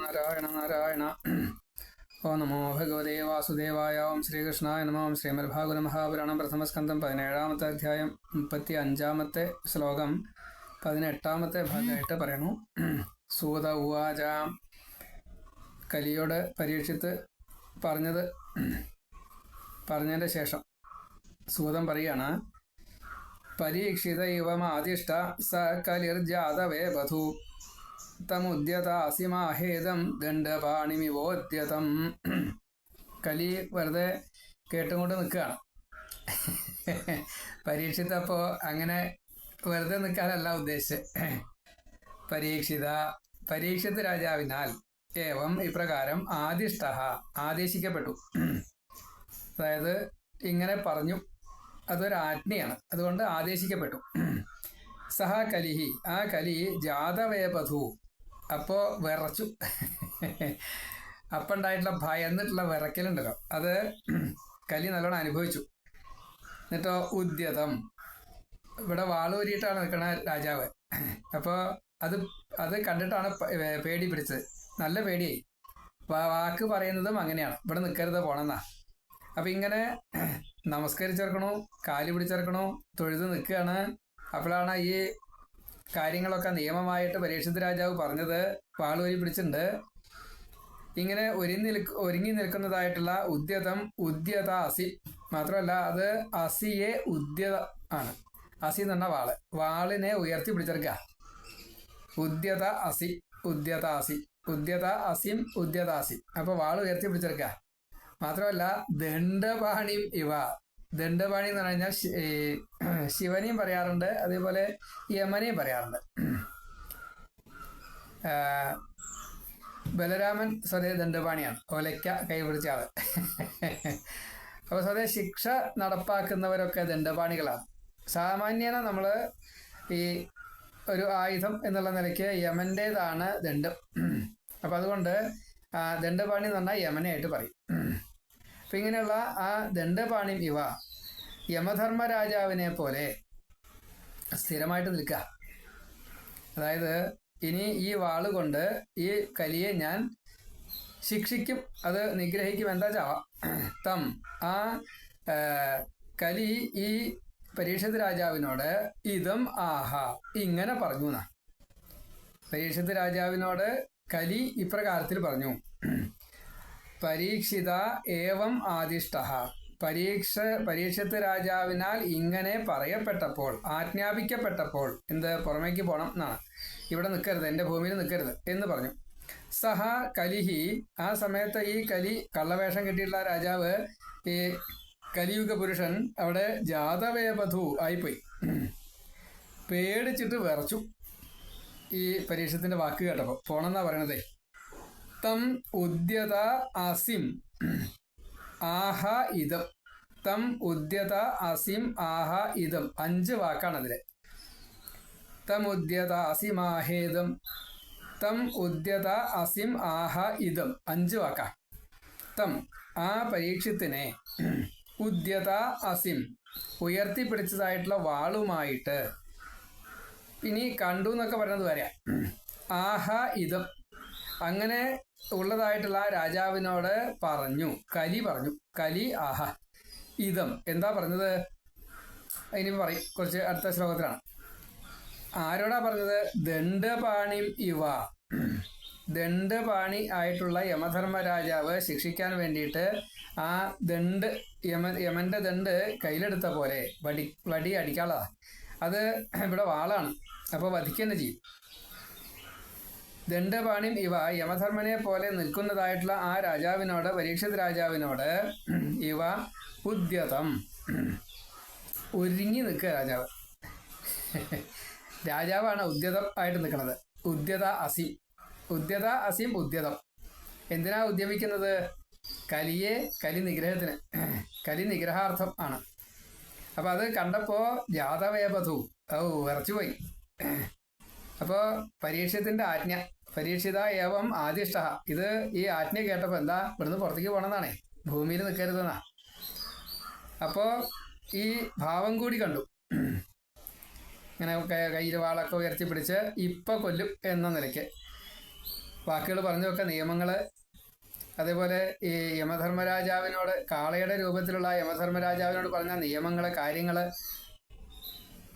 നാരായണ നാരായണ ഓ നമോ ഭഗവതേ വാസുദേവായ. ഓം ശ്രീകൃഷ്ണായ നമോ. ഓം ശ്രീമദ്ഭാഗവത മഹാപുരാണം പ്രഥമസ്കന്ധം പതിനേഴാമത്തെ അധ്യായം മുപ്പത്തി അഞ്ചാമത്തെ ശ്ലോകം പതിനെട്ടാമത്തെ ഭാഗമായിട്ട് പറയണു സൂത ഉവാച. കലിയോട് പരീക്ഷിത്ത് പറഞ്ഞത് പറഞ്ഞതിന്റെ ശേഷം സൂതം പറയാണ് പരീക്ഷിത ഇവമാതിഷ്ട സ കലിർജാതവേ ബധു തമുദ്യതാസിമാഹേദം ദണ്ഡപാണിമിവോദ്യതം. കലി വെറുതെ കേട്ടുകൊണ്ട് നിൽക്കുകയാണ് പരീക്ഷിത്തപ്പോൾ അങ്ങനെ വെറുതെ നിൽക്കാനല്ല ഉദ്ദേശം പരീക്ഷിത പരീക്ഷിത് രാജാവിനാൽ ഏവം ഇപ്രകാരം ആദിഷ്ട ആദേശിക്കപ്പെട്ടു. അതായത് ഇങ്ങനെ പറഞ്ഞു അതൊരു ആജ്ഞയാണ് അതുകൊണ്ട് ആദേശിക്കപ്പെട്ടു. സഹ കലിഹി ആ കലി ജാതവേപധു അപ്പോ വിറച്ചു. അപ്പം ഉണ്ടായിട്ടുള്ള ഭയന്നിട്ടുള്ള വിറക്കലുണ്ടല്ലോ. അത് കലി നല്ലോണം അനുഭവിച്ചു. എന്നിട്ടോ ഉദ്യതം. ഇവിടെ വാളൂരിയിട്ടാണ് നിൽക്കണ രാജാവ്. അപ്പോൾ അത് അത് കണ്ടിട്ടാണ് പേടി പിടിച്ചത്. നല്ല പേടിയായി. വാക്ക് പറയുന്നതും അങ്ങനെയാണ്. ഇവിടെ നിൽക്കരുത് പോണെന്നാ. അപ്പം ഇങ്ങനെ നമസ്കരിച്ചിറക്കണു കാലി പിടിച്ചിറക്കണു തൊഴുത് നിൽക്കുകയാണ് അപ്പോഴാണ് ഈ കാര്യങ്ങളൊക്കെ നിയമമായിട്ട് പരീക്ഷിത് രാജാവ് പറഞ്ഞത് പാളുവരി പിടിച്ചിട്ടുണ്ട്. ഇങ്ങനെ ഒരുങ്ങി ഒരുങ്ങി നിൽക്കുന്നതായിട്ടുള്ള ഉദ്യതം ഉദ്യത അസി മാത്രമല്ല അത് അസിയെ ഉദ്യത ആണ്. അസി എന്ന് പറഞ്ഞ വാൾ. വാളിനെ ഉയർത്തി പിടിച്ചെടുക്കുക. ഉദ്യത അസി ഉദ്യത അസി ഉദ്യത അസിം ഉദ്യതാസി അപ്പൊ വാൾ ഉയർത്തി പിടിച്ചെടുക്കുക. മാത്രമല്ല ദണ്ഡപാണിയും ഇവ. ദണ്ഡപാണി എന്ന് പറഞ്ഞാൽ ശിവനെയും പറയാറുണ്ട് അതേപോലെ യമനെയും പറയാറുണ്ട്. ബലരാമൻ സ്വതേ ദണ്ഡപാണിയാണ്. ഒലയ്ക്ക കൈപിടിച്ച ആൾ. അപ്പോൾ സ്വതേ ശിക്ഷ നടപ്പാക്കുന്നവരൊക്കെ ദണ്ഡപാണികളാണ്. സാമാന്യേന നമ്മൾ ഈ ഒരു ആയുധം എന്നുള്ള നിലയ്ക്ക് യമന്റേതാണ് ദണ്ഡം. അപ്പം അതുകൊണ്ട് ദണ്ഡപാണി എന്ന് പറഞ്ഞാൽ യമനായിട്ട് പറയും. അപ്പം ഇങ്ങനെയുള്ള ആ ദണ്ഡപാണിയും ഇവ യമധർമ്മ രാജാവിനെ പോലെ സ്ഥിരമായിട്ട് നിൽക്കുക അതായത് ഇനി ഈ വാൾ കൊണ്ട് ഈ കലിയെ ഞാൻ ശിക്ഷിക്കും. അത് നിഗ്രഹിക്കും. എന്താ ചാവാം തം. ആ കലി ഈ പരീക്ഷത് രാജാവിനോട് ഇതം ആഹ ഇങ്ങനെ പറഞ്ഞു എന്നാ പരീക്ഷത്ത് രാജാവിനോട് കലി ഇപ്രകാരത്തിൽ പറഞ്ഞു. പരീക്ഷിത ഏവം ആദിഷ്ട. പരീക്ഷ പരീക്ഷത്ത് രാജാവിനാൽ ഇങ്ങനെ പറയപ്പെട്ടപ്പോൾ ആജ്ഞാപിക്കപ്പെട്ടപ്പോൾ എന്ത് പുറമേക്ക് പോകണം എന്നാണ്. ഇവിടെ നിൽക്കരുത് എന്റെ ഭൂമിയിൽ നിൽക്കരുത് എന്ന് പറഞ്ഞു. സഹ കലിഹി ആ സമയത്ത് ഈ കലി കള്ളവേഷം കിട്ടിയിട്ടുള്ള രാജാവ് ഈ കലിയുഗ പുരുഷൻ അവിടെ ജാതവേപധു ആയിപ്പോയി. പേടിച്ചിട്ട് വിറച്ചു ഈ പരീക്ഷത്തിന്റെ വാക്ക് കേട്ടപ്പോൾ പോണെന്നാ പറയണതേ. തം ഉദ്യത അസിം. ആഹ ഇതം തം ഉദ്യത അസിം ആഹ ഇതം അഞ്ച് വാക്കാണ് അതിലെ തം ഉദ്യത അസിമാഹേദം തം ഉദ്യത അസിം ആഹ ഇതം അഞ്ച് വാക്കാം. തം ആ പരീക്ഷത്തിനെ ഉദ്യത അസിം ഉയർത്തിപ്പിടിച്ചതായിട്ടുള്ള വാളുമായിട്ട് ഇനി കണ്ടു എന്നൊക്കെ പറയുന്നത് വരാം. ആഹ ഇതം അങ്ങനെ ഉള്ളതായിട്ടുള്ള രാജാവിനോട് പറഞ്ഞു. കലി പറഞ്ഞു. കലി ആഹ ഇതം. എന്താ പറഞ്ഞത്? ഇനി പറയും. കുറച്ച് അടുത്ത ശ്ലോകത്തിലാണ്. ആരോടാ പറഞ്ഞത്? ദണ്ഡപാണി ഇവ. ദണ്ഡപാണി ആയിട്ടുള്ള യമധർമ്മ രാജാവ് ശിക്ഷിക്കാൻ വേണ്ടിയിട്ട് ആ ദണ്ട് യമ യമന്റെ ദണ്ട് കയ്യിലെടുത്ത പോലെ വടി വടി അടിക്കാനുള്ളതാ. അത് ഇവിടെ വാളാണ്. അപ്പോൾ വധിക്കുക ചെയ്യും. ദണ്ഡപാണിം ഇവ യമധർമ്മനെ പോലെ നിൽക്കുന്നതായിട്ടുള്ള ആ രാജാവിനോട് പരീക്ഷിത് രാജാവിനോട് ഇവ ഉദ്യതം. ഒരുങ്ങി നിൽക്കുക രാജാവ്. രാജാവാണ് ഉദ്യതം ആയിട്ട് നിൽക്കുന്നത്. ഉദ്യത അസി. ഉദ്യത അസിം ഉദ്യതം. എന്തിനാ ഉദ്യമിക്കുന്നത്? കലിയെ കലി നിഗ്രഹത്തിന് കലി നിഗ്രഹാർത്ഥം ആണ്. അപ്പൊ അത് കണ്ടപ്പോ ജാതവേപതു ഔ വിറച്ചുപോയി. അപ്പോ പരീക്ഷത്തിന്റെ ആജ്ഞ. പരീക്ഷിത ഏവം ആദിഷ്ട. ഇത് ഈ ആജ്ഞ കേട്ടപ്പോൾ എന്താ ഇവിടുന്ന് പുറത്തേക്ക് പോകണമെന്നാണേ ഭൂമിയിൽ നിൽക്കരുതെന്നാ അപ്പോൾ ഈ ഭാവം കൂടി കണ്ടു. ഇങ്ങനെ കയ്യിൽ വാളൊക്കെ ഉയർത്തി പിടിച്ച് ഇപ്പം കൊല്ലും എന്ന നിലയ്ക്ക്. വാക്കുകൾ പറഞ്ഞു വെക്ക നിയമങ്ങൾ അതേപോലെ ഈ യമധർമ്മരാജാവിനോട് കാളയുടെ രൂപത്തിലുള്ള യമധർമ്മരാജാവിനോട് പറഞ്ഞ നിയമങ്ങൾ കാര്യങ്ങൾ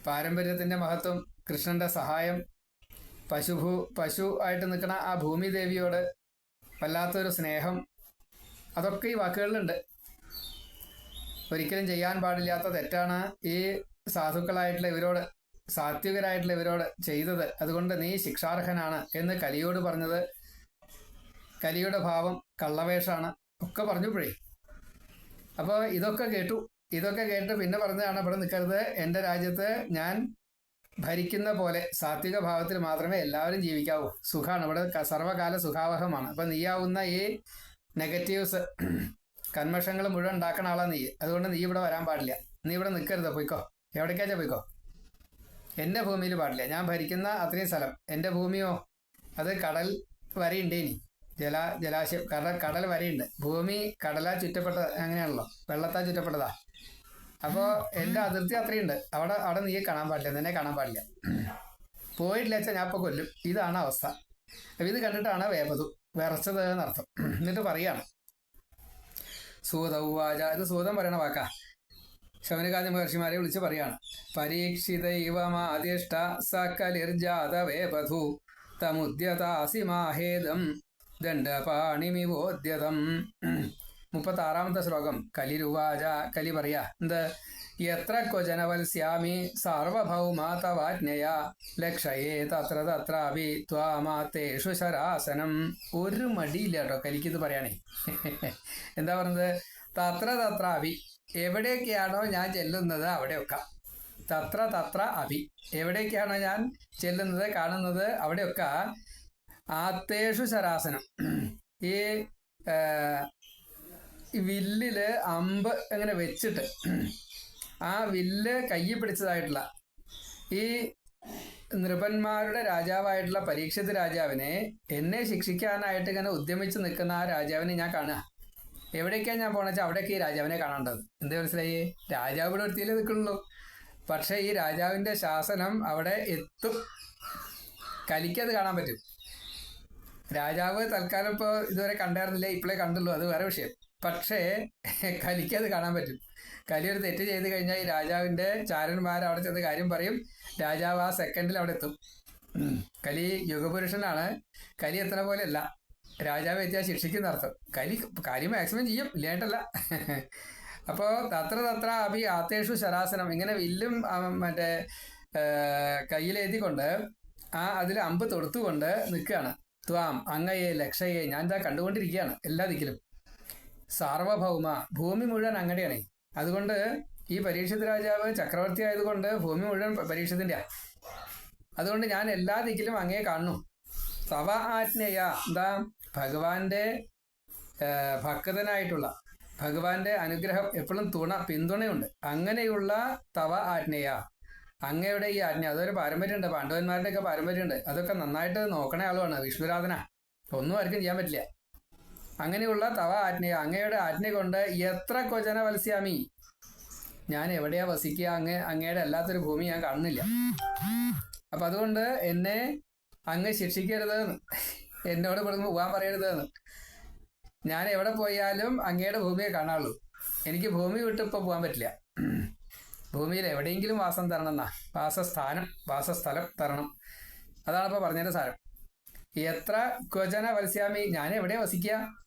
പാരമ്പര്യത്തിന്റെ മഹത്വം കൃഷ്ണന്റെ സഹായം പശുഭൂ പശു ആയിട്ട് നിൽക്കുന്ന ആ ഭൂമി ദേവിയോട് വല്ലാത്തൊരു സ്നേഹം. അതൊക്കെ ഈ വാക്കുകളിലുണ്ട്. ഒരിക്കലും ചെയ്യാൻ പാടില്ലാത്ത തെറ്റാണ് ഈ സാധുക്കളായിട്ടുള്ള ഇവരോട് സാത്വികരായിട്ടുള്ള ഇവരോട് ചെയ്തത്. അതുകൊണ്ട് നീ ശിക്ഷാർഹനാണ് എന്ന് കലിയോട് പറഞ്ഞത്. കലിയുടെ ഭാവം കള്ളവേഷാണ്. ഒക്കെ പറഞ്ഞപ്പോഴേ. അപ്പോൾ ഇതൊക്കെ കേട്ടു. ഇതൊക്കെ കേട്ട് പിന്നെ പറഞ്ഞതാണ് ഇവിടെ നിൽക്കരുത്. എന്റെ രാജ്യത്ത് ഞാൻ ഭരിക്കുന്ന പോലെ സാത്വിക ഭാവത്തിൽ മാത്രമേ എല്ലാവരും ജീവിക്കാവൂ. സുഖമാണ് ഇവിടെ സർവകാല സുഖാവഹമാണ്. അപ്പം നീയാവുന്ന ഈ നെഗറ്റീവ്സ് കന്മഷങ്ങൾ മുഴുവൻ ഉണ്ടാക്കണ ആളാ നീ. അതുകൊണ്ട് നീ ഇവിടെ വരാൻ പാടില്ല. നീ ഇവിടെ നിൽക്കരുത് പോയിക്കോ. എവിടേക്കാച്ചാ പോയിക്കോ? എന്റെ ഭൂമിയിൽ പാടില്ല. ഞാൻ ഭരിക്കുന്ന അത്രയും സ്ഥലം എന്റെ ഭൂമിയോ? അത് കടൽ വരെയുണ്ട് ഇനി. ജല ജലാശയം കടൽ കടൽ വരെയുണ്ട്. ഭൂമി കടലാ ചുറ്റപ്പെട്ട അങ്ങനെയാണല്ലോ വെള്ളത്താ ചുറ്റപ്പെട്ടതാ. അപ്പോൾ എന്റെ അതിർത്തി അത്രയുണ്ട്. അവിടെ അവിടെ നീ കാണാൻ പാടില്ല നിന്നെ കാണാൻ പാടില്ല. പോയിട്ടില്ല വെച്ചാൽ ഞാൻ ഇപ്പോൾ കൊല്ലും. ഇതാണ് അവസ്ഥ. അപ്പം ഇത് കണ്ടിട്ടാണ് വേപതു വിറച്ചത് എന്നർത്ഥം എന്നിട്ട് പറയാണ്. സൂതൗവാച ഇത് സൂതം പറയണ വാക്കാ. ശൗനകാദി മഹർഷിമാരെ വിളിച്ച് പറയാണ്. പരീക്ഷിതൈവമാദിഷ്ട സകലിർജാത വേപധു തമുദ്യതാസി മാഹേദം ദണ്ഡപാണിമിവോദ്യതം മുപ്പത്താറാമത്തെ ശ്ലോകം. കലി കലിരുവാച കലി പറയാ എന്ത്? എത്ര ക്വജനവത്സ്യാമി സാർവഭൗമ തവാജ്ഞയ ലക്ഷയേ തത്ര തത്രാപി ത്വാമാത്തേഷു ശരാസനം. ഒരു മടിയില്ല കേട്ടോ കലിക്കിത് പറയണേ എന്താ പറഞ്ഞത്? തത്ര തത്രാപി എവിടെയൊക്കെയാണോ ഞാൻ ചെല്ലുന്നത് അവിടെയൊക്കെ തത്ര തത്ര അഭി എവിടേക്കാണോ ഞാൻ ചെല്ലുന്നത് കാണുന്നത് അവിടെയൊക്കെ ആത്തേഷു ശരാസനം. ഈ വില്ലിൽ അമ്പ് ഇങ്ങനെ വെച്ചിട്ട് ആ വില്ല് കയ്യിൽ പിടിച്ചതായിട്ടുള്ള ഈ നൃപന്മാരുടെ രാജാവായിട്ടുള്ള പരീക്ഷിത് രാജാവിനെ എന്നെ ശിക്ഷിക്കാനായിട്ട് ഇങ്ങനെ ഉദ്യമിച്ച് നിൽക്കുന്ന ആ രാജാവിനെ ഞാൻ കാണുക. എവിടേക്കാണ് ഞാൻ പോണെന്ന് വെച്ചാൽ അവിടേക്ക് ഈ രാജാവിനെ കാണേണ്ടത്. എന്താ മനസ്സിലായി? രാജാവ് ഇവിടെ ഒരുത്തിയിലേ നിൽക്കുള്ളൂ. പക്ഷേ ഈ രാജാവിന്റെ ശാസനം അവിടെ എത്തും. കലിക്കത് കാണാൻ പറ്റും. രാജാവ് തൽക്കാലം ഇപ്പോൾ ഇതുവരെ കണ്ടായിരുന്നില്ല. ഇപ്പോഴേ കണ്ടുള്ളൂ. അത് വേറെ വിഷയം. പക്ഷേ കലിക്ക് അത് കാണാൻ പറ്റും. കലി ഒരു തെറ്റ് ചെയ്ത് കഴിഞ്ഞാൽ ഈ രാജാവിന്റെ ചാരന്മാർ അവിടെ ചെന്ന് കാര്യം പറയും. രാജാവ് ആ സെക്കൻഡിൽ അവിടെ എത്തും. കലി യുഗപുരുഷനാണ്. കലി എത്തണ പോലെയല്ല. രാജാവ് എത്തിയാൽ ശിക്ഷിക്കുന്ന അർത്ഥം. കലി കാര്യം മാക്സിമം ചെയ്യും ഇല്ലാണ്ടല്ല. അപ്പോൾ തത്ര തത്ര അഭി ആത്തേഷു ശരാസനം. ഇങ്ങനെ വില്ലും മറ്റേ കയ്യിലെഴുതിക്കൊണ്ട് ആ അതിൽ അമ്പ് തൊടുത്തുകൊണ്ട് നിൽക്കുകയാണ്. ത്വാം അങ്ങയെ ലക്ഷയെ ഞാൻ ഇതാ കണ്ടുകൊണ്ടിരിക്കുകയാണ് എല്ലാ ദിക്കിലും. സാർവഭൗമ ഭൂമി മുഴുവൻ അങ്ങടെയാണ്. അതുകൊണ്ട് ഈ പരീക്ഷിത് രാജാവ് ചക്രവർത്തി ആയതുകൊണ്ട് ഭൂമി മുഴുവൻ പരീക്ഷത്തിന്റെ അതുകൊണ്ട് ഞാൻ എല്ലാ ദിക്കിലും അങ്ങേ കാണുന്നു. തവ ആജ്ഞയ എന്താ? ഭഗവാന്റെ ഭക്തനായിട്ടുള്ള ഭഗവാന്റെ അനുഗ്രഹം എപ്പോഴും തുണ പിന്തുണയുണ്ട്. അങ്ങനെയുള്ള തവ ആജ്ഞയ. അങ്ങയുടെ ഈ ആജ്ഞ അതൊരു പാരമ്പര്യമുണ്ട്. പാണ്ഡവന്മാരുടെ ഒക്കെ പാരമ്പര്യമുണ്ട്. അതൊക്കെ നന്നായിട്ട് നോക്കണ ആളുമാണ് വിഷ്ണുരാധന. ഒന്നും ആർക്കും ചെയ്യാൻ പറ്റില്ല. അങ്ങനെയുള്ള തവ ആജ്ഞ അങ്ങയുടെ ആജ്ഞ കൊണ്ട് എത്ര കൊചന വത്സ്യാമി? ഞാൻ എവിടെയാ വസിക്കുക? അങ്ങ് അങ്ങയുടെ അല്ലാത്തൊരു ഭൂമി ഞാൻ കാണുന്നില്ല. അപ്പൊ അതുകൊണ്ട് എന്നെ അങ്ങ് ശിക്ഷിക്കരുതെന്ന്. എന്നോട് ഇവിടുന്ന് പോകാൻ പറയരുതെന്ന്. ഞാൻ എവിടെ പോയാലും അങ്ങയുടെ ഭൂമിയെ കാണാറുള്ളൂ എനിക്ക് ഭൂമി വിട്ട് ഇപ്പോൾ പോകാൻ പറ്റില്ല. ഭൂമിയിൽ എവിടെയെങ്കിലും വാസം തരണം എന്നാ. വാസസ്ഥാനം വാസസ്ഥലം തരണം. അതാണ് ഇപ്പോൾ പറഞ്ഞതിന്റെ സാരം. എത്ര ക്വചന വത്സ്യാമി? ഞാൻ എവിടെ വസിക്കുക?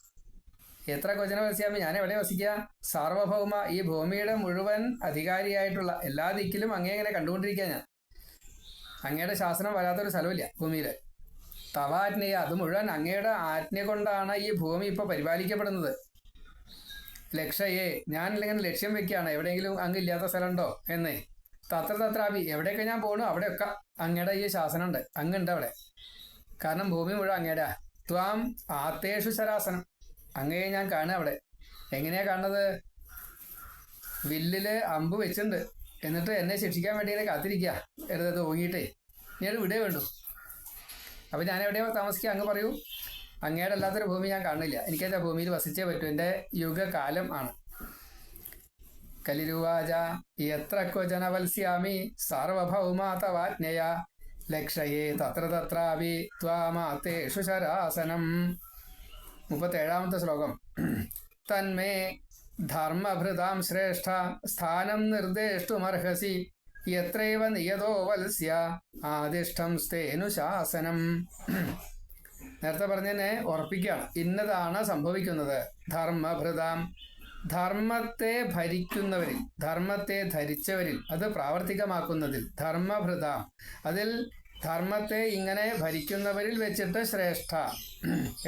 എത്ര കൊച്ചിനെ വത്സ്യാമി ഞാൻ എവിടെ വസിക്കുക? സാർവഭൗമ ഈ ഭൂമിയുടെ മുഴുവൻ അധികാരിയായിട്ടുള്ള എല്ലാ ദിക്കിലും അങ്ങേ ഇങ്ങനെ കണ്ടുകൊണ്ടിരിക്കുക ഞാൻ. അങ്ങയുടെ ശാസനം വരാത്തൊരു സ്ഥലമില്ല ഭൂമിയിൽ തവാജ്ഞയ അത് മുഴുവൻ അങ്ങയുടെ ആജ്ഞ കൊണ്ടാണ് ഈ ഭൂമി ഇപ്പോൾ പരിപാലിക്കപ്പെടുന്നത്. ലക്ഷയേ ഞാൻ ഇങ്ങനെ ലക്ഷ്യം വെക്കുകയാണ്. എവിടെയെങ്കിലും അങ്ങ് ഇല്ലാത്ത സ്ഥലമുണ്ടോ എന്നേ. തത്ര തത്രാപി എവിടെയൊക്കെ ഞാൻ പോകണു അവിടെയൊക്കെ അങ്ങയുടെ ഈ ശാസനം ഉണ്ട് അങ്ങുണ്ട് അവിടെ. കാരണം ഭൂമി മുഴുവൻ അങ്ങയുടെ. ത്വാം ആത്തേഷു ശരാസനം. അങ്ങയെ ഞാൻ കാണുക അവിടെ. എങ്ങനെയാ കാണുന്നത്? വില്ലിൽ അമ്പ് വെച്ചിട്ടുണ്ട്. എന്നിട്ട് എന്നെ ശിക്ഷിക്കാൻ വേണ്ടി ഇങ്ങനെ കാത്തിരിക്കുക. വെറുതെ നീ ഞാൻ വിടേ വേണ്ടു. അപ്പൊ ഞാൻ എവിടെയോ താമസിക്കുക? അങ്ങ് പറയൂ. അങ്ങയുടെ അല്ലാത്തൊരു ഭൂമി ഞാൻ കാണുന്നില്ല. എനിക്കത് ആ ഭൂമിയിൽ വസിച്ചേ പറ്റൂ. എന്റെ യുഗകാലം ആണ്. കലിരുവാച എത്ര ക്വജനവത്സ്യാമി സർവഭൗമാതവാജ്ഞയാ ലക്ഷയേ തത്ര തത്രാവി ത്വാമാത്തേഷു ശരാസനം. മുപ്പത്തേഴാമത്തെ ശ്ലോകം. തന്മേ ധർമ്മഭൃതാം ശ്രേഷ്ഠ സ്ഥാനം നിർദ്ദേഷ്ടുമർഹസി എത്രൈവ നിയതോ വത്സ്യ ആദിഷ്ടം സ്തേനുശാസനം നേരത്തെ പറഞ്ഞതിനെ ഉറപ്പിക്കുകയാണ്. ഇന്നതാണ് സംഭവിക്കുന്നത്. ധർമ്മഭൃതാം. ധർമ്മത്തെ ഭരിക്കുന്നവരിൽ ധർമ്മത്തെ ധരിച്ചവരിൽ അത് പ്രാവർത്തികമാക്കുന്നതിൽ ധർമ്മഭൃതാം. അതിൽ ധർമ്മത്തെ ഇങ്ങനെ ഭരിക്കുന്നവരിൽ വെച്ചിട്ട് ശ്രേഷ്ഠ.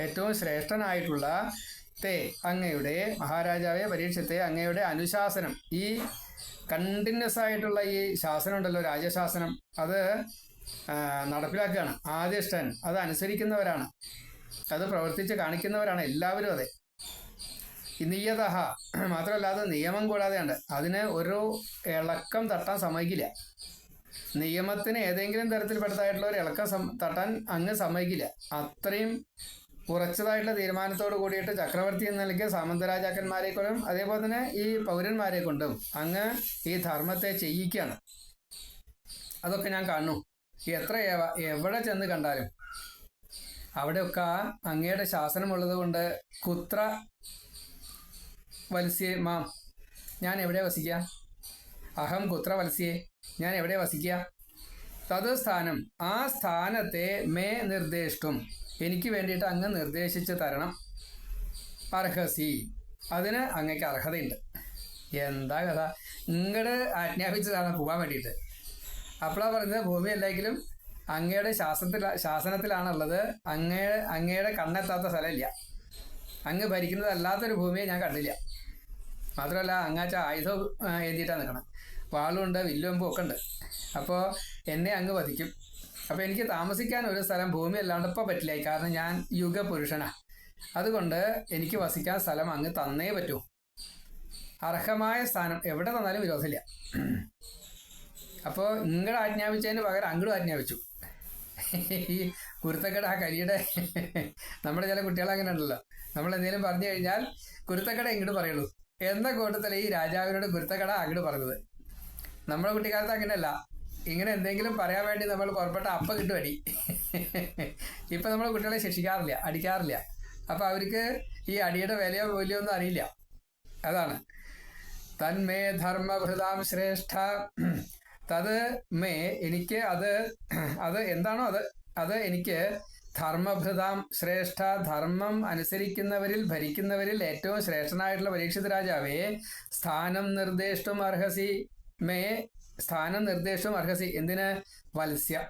ഏറ്റവും ശ്രേഷ്ഠനായിട്ടുള്ള തേ അങ്ങയുടെ മഹാരാജാവെ പരീക്ഷത്തെ അങ്ങയുടെ അനുശാസനം. ഈ കണ്ടിന്യൂസ് ആയിട്ടുള്ള ഈ ശാസനം ഉണ്ടല്ലോ രാജശാസനം. അത് നടപ്പിലാക്കുകയാണ്. ആദിഷ്ടൻ അത് അനുസരിക്കുന്നവരാണ്. അത് പ്രവർത്തിച്ച് കാണിക്കുന്നവരാണ് എല്ലാവരും അതെ. നിയത മാത്രമല്ല അത് നിയമം കൂടാതെയുണ്ട്. അതിന് ഒരു ഇളക്കം തട്ടാൻ സമ്മതിക്കില്ല. നിയമത്തിന് ഏതെങ്കിലും തരത്തിൽപ്പെട്ടതായിട്ടുള്ള ഒരു ഇളക്കം തട്ടാൻ അങ്ങ് സമ്മതിക്കില്ല. അത്രയും ഉറച്ചതായിട്ടുള്ള തീരുമാനത്തോട് കൂടിയിട്ട് ചക്രവർത്തി എന്ന നിലയ്ക്ക് സാമന്തരാജാക്കന്മാരെ കൊണ്ടും അതേപോലെ തന്നെ ഈ പൗരന്മാരെ കൊണ്ടും അങ്ങ് ഈ ധർമ്മത്തെ ചെയ്യിക്കുകയാണ് അതൊക്കെ ഞാൻ കാണുന്നു. എത്ര എവിടെ ചെന്ന് കണ്ടാലും. അവിടെയൊക്കെ അങ്ങയുടെ ശാസനമുള്ളത് കൊണ്ട് കുത്ര വത്സ്യേ മാം ഞാൻ എവിടെ വസിക്കുക? അഹം കുത്ര വത്സ്യേ ഞാൻ എവിടെ വസിക്കുക? തത് സ്ഥാനം ആ സ്ഥാനത്തെ മേ നിർദ്ദേശിട്ടും എനിക്ക് വേണ്ടിയിട്ട് അങ്ങ് നിർദ്ദേശിച്ച് തരണം. അർഹസി. അതിന് അങ്ങക്ക് അർഹതയുണ്ട്. എന്താ കഥ? ഇങ്ങട് ആജ്ഞാപിച്ചതാണ് പോകാൻ വേണ്ടിയിട്ട്. അപ്പോഴാണ് പറയുന്നത് ഭൂമി അല്ലെങ്കിലും അങ്ങയുടെ ശാസനത്തിൽ ശാസനത്തിലാണുള്ളത്. അങ്ങയുടെ അങ്ങയുടെ കണ്ണെത്താത്ത സ്ഥലമില്ല. അങ്ങ് ഭരിക്കുന്നതല്ലാത്തൊരു ഭൂമിയെ ഞാൻ കണ്ടില്ല. മാത്രമല്ല അങ്ങാച്ച ആയുധം എഴുതിയിട്ടാണ് നിൽക്കണം വാളുണ്ട് വില്ലുമ്പും ഒക്കെ ഉണ്ട് അപ്പോൾ എന്നെ അങ്ങ് വധിക്കും. അപ്പോൾ എനിക്ക് താമസിക്കാൻ ഒരു സ്ഥലം ഭൂമി അല്ലാണ്ട് ഇപ്പോൾ പറ്റില്ല. കാരണം ഞാൻ യുഗപുരുഷനാ. അതുകൊണ്ട് എനിക്ക് വസിക്കാൻ സ്ഥലം അങ്ങ് തന്നേ പറ്റൂ. അർഹമായ സ്ഥാനം എവിടെ തന്നാലും വിരോധമില്ല. അപ്പോൾ ഇങ്ങടെ ആജ്ഞാപിച്ചതിന് പകരം അങ്ങോട്ടും ആജ്ഞാപിച്ചു. ഈ കുരുത്തക്കട ആ കരിയുടെ നമ്മുടെ ചില കുട്ടികൾ അങ്ങനെ ഉണ്ടല്ലോ. നമ്മൾ എന്തെങ്കിലും പറഞ്ഞു കഴിഞ്ഞാൽ കുരുത്തക്കട ഇങ്ങോട്ട് പറയുള്ളൂ. എന്ന കൂട്ടത്തിൽ ഈ രാജാവിനോട് കുരുത്തക്കട അങ്ങോട്ട് പറഞ്ഞത്. നമ്മുടെ കുട്ടിക്കാലത്ത് അങ്ങനെയല്ല. ഇങ്ങനെ എന്തെങ്കിലും പറയാൻ വേണ്ടി നമ്മൾ പുറപ്പെട്ട അപ്പം കിട്ടും അടി ഇപ്പം നമ്മൾ കുട്ടികളെ ശിക്ഷിക്കാറില്ല അടിക്കാറില്ല. അപ്പം അവർക്ക് ഈ അടിയുടെ വിലയോ മൂല്യമോ ഒന്നും അറിയില്ല. അതാണ്. തന്മേ ധർമ്മഭൃതാം ശ്രേഷ്ഠ. തത് മേ എനിക്ക് അത് അത് എന്താണോ അത്? അത് എനിക്ക് ധർമ്മഭൃതാം ശ്രേഷ്ഠ ധർമ്മം അനുസരിക്കുന്നവരിൽ ഭരിക്കുന്നവരിൽ ഏറ്റവും ശ്രേഷ്ഠനായിട്ടുള്ള പരീക്ഷിത രാജാവേ സ്ഥാനം നിർദ്ദേശിച്ചും അർഹസി. മേ സ്ഥാന നിർദ്ദേശം അർഹസി. എന്തിന്? വത്സ്യ.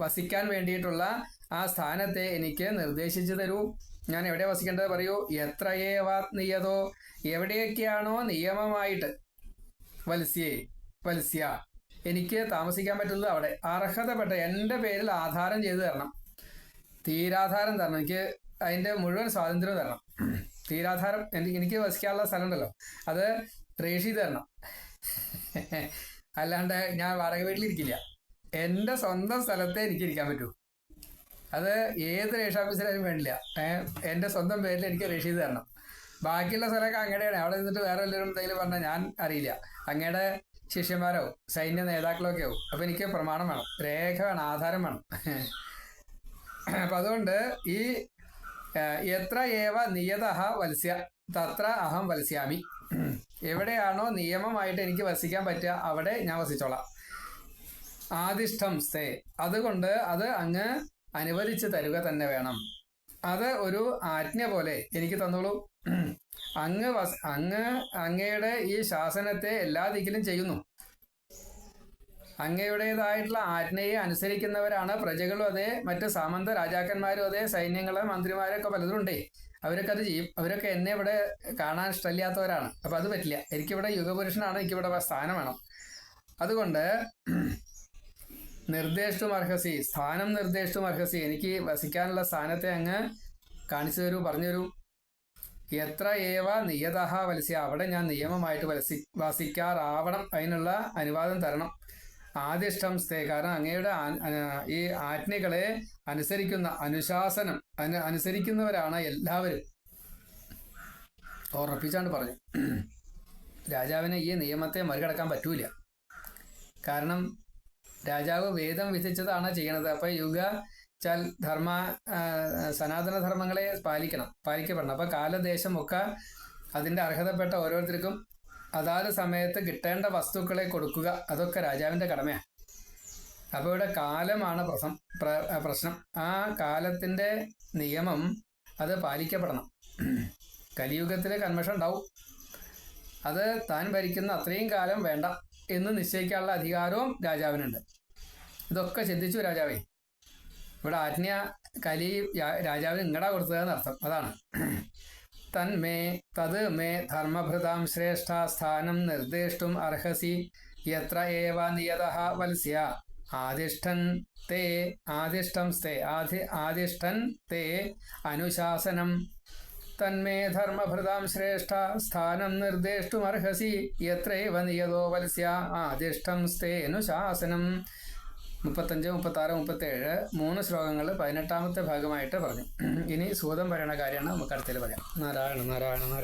വസിക്കാൻ വേണ്ടിയിട്ടുള്ള ആ സ്ഥാനത്തെ എനിക്ക് നിർദ്ദേശിച്ചു തരൂ. ഞാൻ എവിടെ വസിക്കേണ്ടത് പറയൂ? എത്രയേവാത്മീയതോ എവിടെയൊക്കെയാണോ നിയമമായിട്ട്. വത്സ്യേ വത്സ്യ. എനിക്ക് താമസിക്കാൻ പറ്റുന്നത് അവിടെ. അർഹതപ്പെട്ട എന്റെ പേരിൽ ആധാരം ചെയ്തു തരണം. തീരാധാരം തരണം. എനിക്ക് അതിന്റെ മുഴുവൻ സ്വാതന്ത്ര്യം തരണം. തീരാധാരം എനിക്ക് എനിക്ക് വസിക്കാനുള്ള സ്ഥലം ഉണ്ടല്ലോ അത് റേഷി തരണം അല്ലാണ്ട് ഞാൻ വാടക വീട്ടിലിരിക്കില്ല. എന്റെ സ്വന്തം സ്ഥലത്തെ എനിക്ക് ഇരിക്കാൻ പറ്റൂ. അത് ഏത് രജിസ്റ്റർ ഓഫീസിലായാലും വേണ്ടില്ല. എന്റെ സ്വന്തം പേരിൽ എനിക്ക് രജിസ്റ്റർ ചെയ്ത് തരണം. ബാക്കിയുള്ള സ്ഥലമൊക്കെ അങ്ങടെയാണ്. അവിടെ നിന്നിട്ട് വേറെ എല്ലാവരും എന്തെങ്കിലും പറഞ്ഞാൽ ഞാൻ അറിയില്ല. അങ്ങയുടെ ശിഷ്യന്മാരോ സൈന്യ നേതാക്കളോ ഒക്കെ ആവും അപ്പം എനിക്ക് പ്രമാണം വേണം. രേഖ വേണം ആധാരം വേണം. അപ്പം അതുകൊണ്ട് ഈ എത്ര ഏവ നിയത വത്സ്യ തത്ര അഹം വത്സ്യാമി. എവിടെയാണോ നിയമമായിട്ട് എനിക്ക് വസിക്കാൻ പറ്റുക അവിടെ ഞാൻ വസിച്ചോളാം. ആദിഷ്ടം സ്റ്റേ അതുകൊണ്ട് അത് അങ്ങ് അനുവദിച്ച് തരുക തന്നെ വേണം. അത് ഒരു ആജ്ഞ പോലെ എനിക്ക് തന്നോളൂ. അങ്ങ് വസ് അങ്ങ് അങ്ങയുടെ ഈ ശാസനത്തെ എല്ലാ ദിക്കിലും ചെയ്യുന്നു. അങ്ങയുടേതായിട്ടുള്ള ആജ്ഞയെ അനുസരിക്കുന്നവരാണ് പ്രജകളും അതെ മറ്റ് സാമന്ത രാജാക്കന്മാരും അതെ സൈന്യങ്ങളെ മന്ത്രിമാരൊക്കെ പലതും ഉണ്ടേ. അവരൊക്കെ അത് ചെയ്യും. അവരൊക്കെ എന്നെ ഇവിടെ കാണാൻ ഇഷ്ടമില്ലാത്തവരാണ്. അപ്പം അത് പറ്റില്ല. എനിക്കിവിടെ യുഗപുരുഷനാണ് എനിക്കിവിടെ സ്ഥാനം വേണം. അതുകൊണ്ട് നിർദ്ദേശിച്ചും അർഹസി സ്ഥാനം നിർദ്ദേശിച്ചും അർഹസി. എനിക്ക് വസിക്കാനുള്ള സ്ഥാനത്തെ അങ്ങ് കാണിച്ചു തരൂ പറഞ്ഞു തരൂ എത്ര ഏവ നിയതഹ വലസ്യ അവിടെ ഞാൻ നിയമമായിട്ട് വലസി വസിക്കാറാവണം. അതിനുള്ള അനുവാദം തരണം. ആദിഷ്ടം സ്തേ കാരണം അങ്ങയുടെ ഈ ആജ്ഞകളെ അനുസരിക്കുന്ന അനുശാസനം അനു അനുസരിക്കുന്നവരാണ് എല്ലാവരും. ഉറപ്പിച്ചാണ്ട് പറഞ്ഞു. രാജാവിന് ഈ നിയമത്തെ മറികടക്കാൻ പറ്റൂല. കാരണം രാജാവ് വേദം വിധിച്ചതാണ് ചെയ്യണത്. അപ്പൊ യുഗ ചാൽ ധർമ്മ സനാതന ധർമ്മങ്ങളെ പാലിക്കണം പാലിക്കപ്പെടണം. അപ്പൊ കാലദേശമൊക്കെ അതിന്റെ അർഹതപ്പെട്ട ഓരോരുത്തർക്കും അതാത് സമയത്ത് കിട്ടേണ്ട വസ്തുക്കളെ കൊടുക്കുക. അതൊക്കെ രാജാവിന്റെ കടമയാണ് അപ്പോൾ ഇവിടെ കാലമാണ് പ്രസം പ്രശ്നം. ആ കാലത്തിന്റെ നിയമം അത് പാലിക്കപ്പെടണം. കലിയുഗത്തിൽ കന്മഷം ഉണ്ടാവും. അത് താൻ ഭരിക്കുന്ന അത്രയും കാലം വേണ്ട എന്ന് നിശ്ചയിക്കാനുള്ള അധികാരവും രാജാവിനുണ്ട്. ഇതൊക്കെ ചിന്തിച്ചു രാജാവേ. ഇവിടെ ആജ്ഞ കലി രാജാവിന് ഇങ്ങടാ കൊടുത്തതെന്ന് അർത്ഥം അതാണ്. തന്മേ തത് മേ ധർമ്മഭൃതാം ശ്രേഷ്ഠ സ്ഥാനം നിർദ്ദേശിട്ടും അർഹസി യത്ര ഏവ നിയത വത്സ്യ. ആദിഷ്ഠൻ തേ ആദിഷ്ടം സ്തേ ആധി ആദിഷ്ഠൻ തേ അനുശാസനം. തന്മേ ധർമ്മഭൃതാം ശ്രേഷ്ഠ സ്ഥാനം നിർദ്ദേശിട്ടുമർഹസി യത്രൈവ നിയതോ വത്സ്യ. ആദിഷ്ടം സ്തേനുശാസനം മുപ്പത്തഞ്ച് മുപ്പത്തി ആറ് മുപ്പത്തേഴ് മൂന്ന് ശ്ലോകങ്ങൾ പതിനെട്ടാമത്തെ ഭാഗമായിട്ട് പറഞ്ഞു. ഇനി സൂതം പറയണ കാര്യമാണ് നമുക്ക് അടുത്തതിൽ പറയാം. നാരായണ നാരായണ നാരായണ.